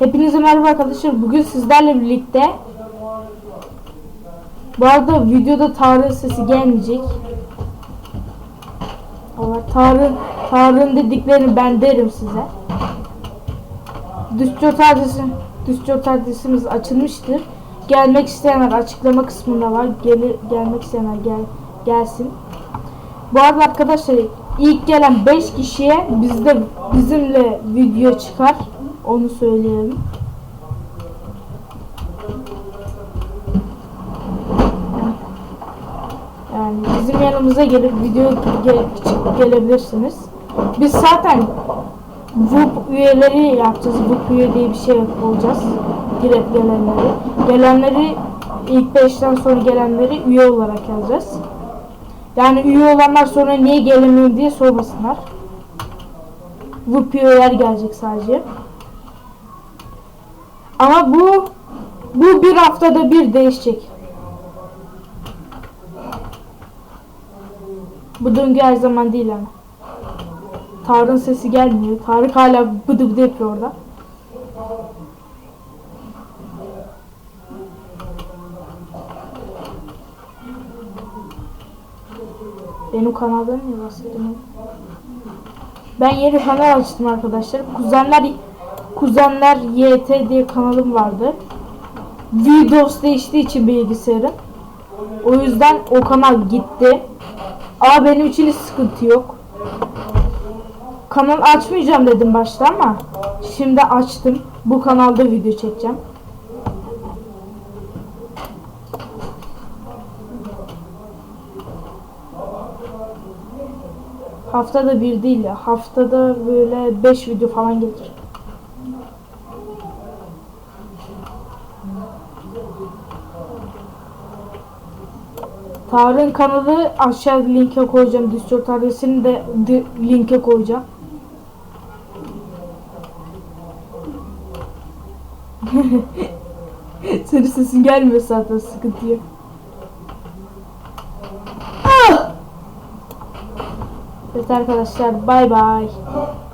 Hepinize merhaba arkadaşlar. Bugün sizlerle birlikte bu arada videoda Tarık'ın sesi gelmeyecek. Ama Tarık Tarık'ın dediklerini ben derim size. Discord adresi Discord adresimiz açılmıştır. Gelmek isteyenler açıklama kısmında var. Gelir, gelmek isteyenler gel, gelsin. Bu arada arkadaşlar ilk gelen 5 kişiye bizde bizimle video çıkar. Onu söyleyelim. Yani bizim yanımıza gelip video ge- gelebilirsiniz. Biz zaten VUP üyeleri yapacağız. VUP üye diye bir şey olacağız. Direkt gelenleri. Gelenleri ilk 5'ten sonra gelenleri üye olarak yazacağız. Yani üye olanlar sonra niye gelemiyor diye sormasınlar. VUP üyeler gelecek sadece. Ama bu bu bir haftada bir değişecek. Bu döngü her zaman değil ama. Tarık'ın sesi gelmiyor. Tarık hala bıdı bıdı yapıyor orada. Benim kanaldan niye bahsediyorum? Ben yeni kanal açtım arkadaşlar. Kuzenler Kuzenler YT diye kanalım vardı. Windows değiştiği için bilgisayarım. O yüzden o kanal gitti. Ama benim için hiç sıkıntı yok. Kanal açmayacağım dedim başta ama şimdi açtım. Bu kanalda video çekeceğim. Haftada bir değil ya. Haftada böyle 5 video falan gelir. Tarık'ın kanalı aşağı linke koyacağım. Discord adresini de linke koyacağım. Senin sesin gelmiyor zaten sıkıntı yok. Ah! Evet arkadaşlar bay bay.